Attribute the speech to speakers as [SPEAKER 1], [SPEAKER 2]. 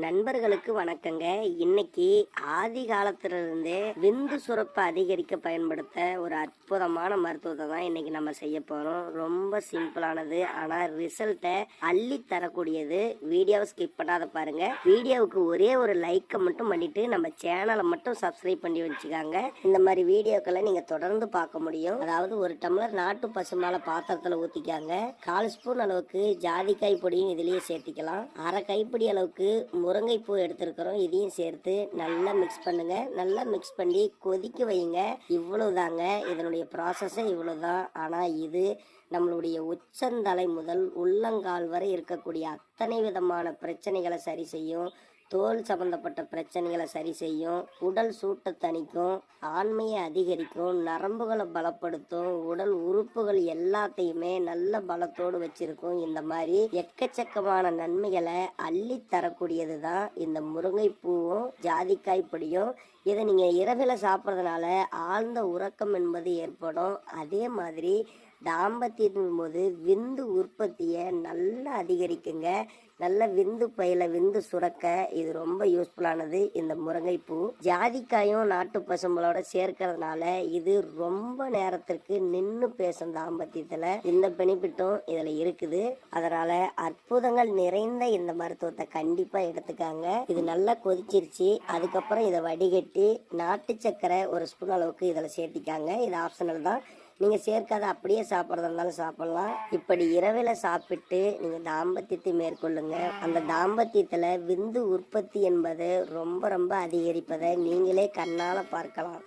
[SPEAKER 1] நண்பர்களுக்கு வணக்கங்க. இன்னைக்கு ஆதி காலத்திலிருந்தே விந்து சுரப்பை அதிகரிக்க பயன்படுத்த ஒரு அற்புதமான மருத்துவத்தை தான் இன்னைக்கு நம்ம செய்ய போறோம். ரொம்ப சிம்பிளானது ஆனா ரிசல்ட்டை அள்ளி தரக்கூடியது. வீடியோவை ஸ்கிப் பண்ணாத பாருங்க. வீடியோவுக்கு ஒரே ஒரு லைக்கை மட்டும் பண்ணிட்டு நம்ம சேனலை மட்டும் சப்ஸ்கிரைப் பண்ணி வச்சுக்காங்க. இந்த மாதிரி வீடியோக்களை நீங்க தொடர்ந்து பார்க்க முடியும். அதாவது ஒரு டம்ளர் நாட்டு பசுமால பாத்திரத்துல ஊத்திக்காங்க. கால் ஸ்பூன் அளவுக்கு ஜாதிக்காய் பொடியும் இதுலயே சேர்த்திக்கலாம். அரை கைப்பிடி அளவுக்கு முருங்கைப்பூ எடுத்துருக்குறோம். இதையும் சேர்த்து நல்லா மிக்ஸ் பண்ணுங்க. நல்லா மிக்ஸ் பண்ணி கொதிக்க வைங்க. இவ்வளோதாங்க இதனுடைய ப்ராசஸும் இவ்வளோ தான் ஆனால் இது நம்மளுடைய உச்சந்தலை முதல் உள்ளங்கால் வரை இருக்கக்கூடிய அத்தனை விதமான பிரச்சனைகளை சரி செய்யும்? தோல் சம்பந்தப்பட்ட பிரச்சனைகளை சரி செய்யும். உடல் சூட்டை தணிக்கும். ஆண்மையை அதிகரிக்கும். நரம்புகளை பலப்படுத்தும். உடல் உறுப்புகள் எல்லாத்தையுமே நல்ல பலத்தோடு வச்சிருக்கும். இந்த மாதிரி எக்கச்சக்கமான நன்மைகளை அள்ளி தரக்கூடியது தான் இந்த முருங்கைப்பூவும் ஜாதிக்காய் பொடியும். இதை நீங்கள் இரவில் சாப்பிட்றதுனால ஆழ்ந்த உறக்கம் என்பது ஏற்படும். அதே மாதிரி தாம்பத்தியத்தின் போது விந்து உற்பத்தியை நல்லா அதிகரிக்குங்க. நல்ல விந்து பையில விந்து சுரக்க இது ரொம்ப யூஸ்ஃபுல்லானது இந்த முருங்கைப்பூ. ஜாதிக்காயும் நாட்டு பசும்பளோட சேர்க்கறதுனால இது ரொம்ப நேரத்திற்கு நின்று பேசும் தாம்பத்தியத்தில் இந்த பெனிஃபிட்டும் இதில் இருக்குது. அதனால அற்புதங்கள் நிறைந்த இந்த மருத்துவத்தை கண்டிப்பாக எடுத்துக்காங்க. இது நல்லா கொதிச்சிருச்சு. அதுக்கப்புறம் இதை வடிகட்டி நாட்டு சக்கரை ஒரு ஸ்பூன் அளவுக்கு இதில் சேர்த்திக்காங்க. இது ஆப்ஷனல் தான். நீங்கள் சேர்க்காத அப்படியே சாப்பிட்றதா இருந்தாலும் சாப்பிடலாம். இப்படி இரவில் சாப்பிட்டு நீங்கள் தாம்பத்தியத்தை மேற்கொள்ளுங்க. அந்த தாம்பத்தியத்தில் விந்து உற்பத்தி என்பது ரொம்ப ரொம்ப அதிகரிப்பதை நீங்களே கண்ணால் பார்க்கலாம்.